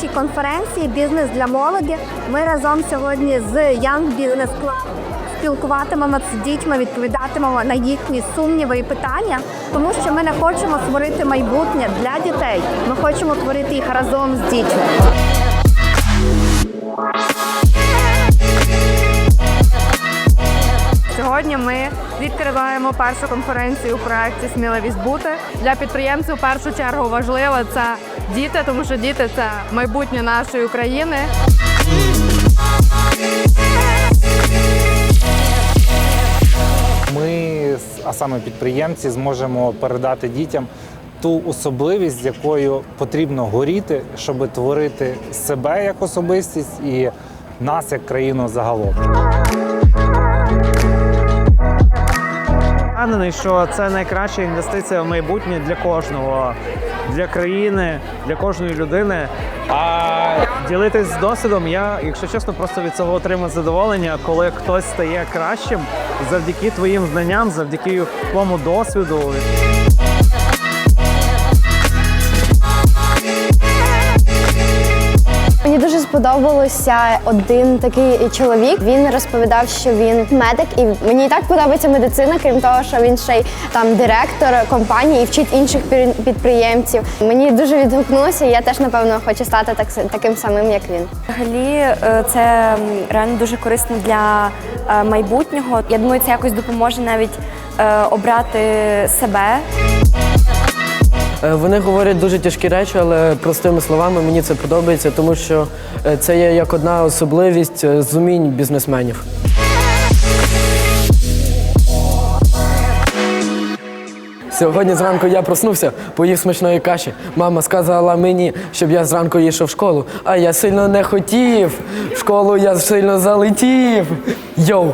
першій конференції Бізнес для молоді. Ми разом сьогодні з Young Business Club спілкуватимемо з дітьми, відповідатимемо на їхні сумніви і питання, тому що ми не хочемо створити майбутнє для дітей. Ми хочемо творити їх разом з дітьми. Сьогодні ми відкриваємо першу конференцію у проєкті Сміливість бути для підприємців. В першу чергу важливо це діти, тому що діти це майбутнє нашої України. Ми, а саме підприємці, зможемо передати дітям ту особливість, з якою потрібно горіти, щоб творити себе як особистість і нас як країну загалом. Впевнений, що це найкраща інвестиція в майбутнє для кожного, для країни, для кожної людини. А ділитись з досвідом, я, якщо чесно, просто від цього отримав задоволення, коли хтось стає кращим завдяки твоїм знанням, завдяки твоєму досвіду. Сподобалося один такий чоловік. Він розповідав, що він медик, і мені і так подобається медицина, крім того, що він ще й там директор компанії і вчить інших підприємців. Мені дуже відгукнулося, і я теж напевно хочу стати так, таким самим, як він. Взагалі, е, це реально дуже корисно для е, майбутнього. Я думаю, це якось допоможе навіть е, обрати себе. Е, Вони говорять дуже тяжкі речі, але простими словами мені це подобається, тому що е, це є як одна особливість е, з умінь бізнесменів. Сьогодні зранку я проснувся, поїв смачної каші. Мама сказала мені, щоб я зранку йшов в школу, а я сильно не хотів. В школу я сильно залетів. Йоу!